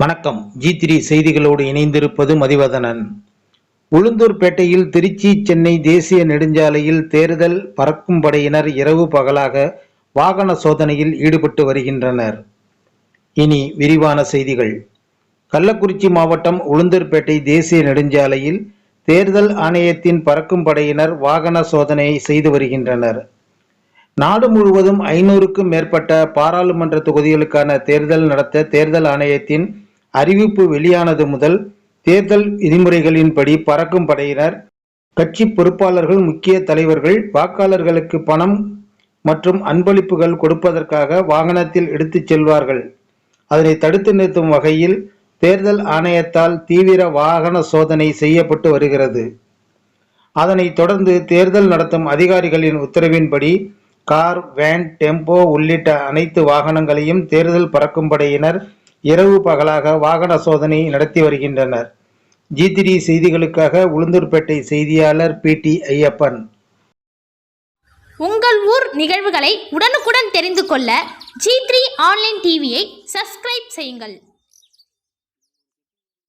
வணக்கம். G three செய்திகளோடு இணைந்திருப்பது மதிவதனன். உளுந்தூர்பேட்டையில் திருச்சி சென்னை தேசிய நெடுஞ்சாலையில் தேர்தல் பறக்கும் படையினர் இரவு பகலாக வாகன சோதனையில் ஈடுபட்டு வருகின்றனர். இனி விரிவான செய்திகள். கள்ளக்குறிச்சி மாவட்டம் உளுந்தூர்பேட்டை தேசிய நெடுஞ்சாலையில் தேர்தல் ஆணையத்தின் பறக்கும் படையினர் வாகன சோதனை செய்து வருகின்றனர். நாடு முழுவதும் ஐநூறுக்கும் மேற்பட்ட பாராளுமன்ற தொகுதிகளுக்கான தேர்தல் நடத்த தேர்தல் ஆணையத்தின் அறிவிப்பு வெளியானது முதல் தேர்தல் விதிமுறைகளின்படி பறக்கும் படையினர் கட்சி பொறுப்பாளர்கள் முக்கிய தலைவர்கள் வாக்காளர்களுக்கு பணம் மற்றும் அன்பளிப்புகள் கொடுப்பதற்காக வாகனத்தில் எடுத்துச் செல்வார்கள். அதனை தடுத்து நிறுத்தும் வகையில் தேர்தல் ஆணையத்தால் தீவிர வாகன சோதனை செய்யப்பட்டு வருகிறது. அதனைத் தொடர்ந்து தேர்தல் நடத்தும் அதிகாரிகளின் உத்தரவின்படி கார் வேன் டெம்போ உள்ளிட்ட அனைத்து வாகனங்களையும் தேர்தல் பறக்கும் படையினர் இரவு பகலாக வாகன சோதனை நடத்தி வருகின்றனர். ஜி த்ரீ செய்திகளுக்காக உளுந்தூர்பேட்டை செய்தியாளர் பி டி ஐயப்பன். உங்கள் ஊர் நிகழ்வுகளை உடனுக்குடன் தெரிந்து கொள்ள ஜி த்ரீ ஆன்லைன் டிவியை சப்ஸ்கிரைப் செய்யுங்கள்.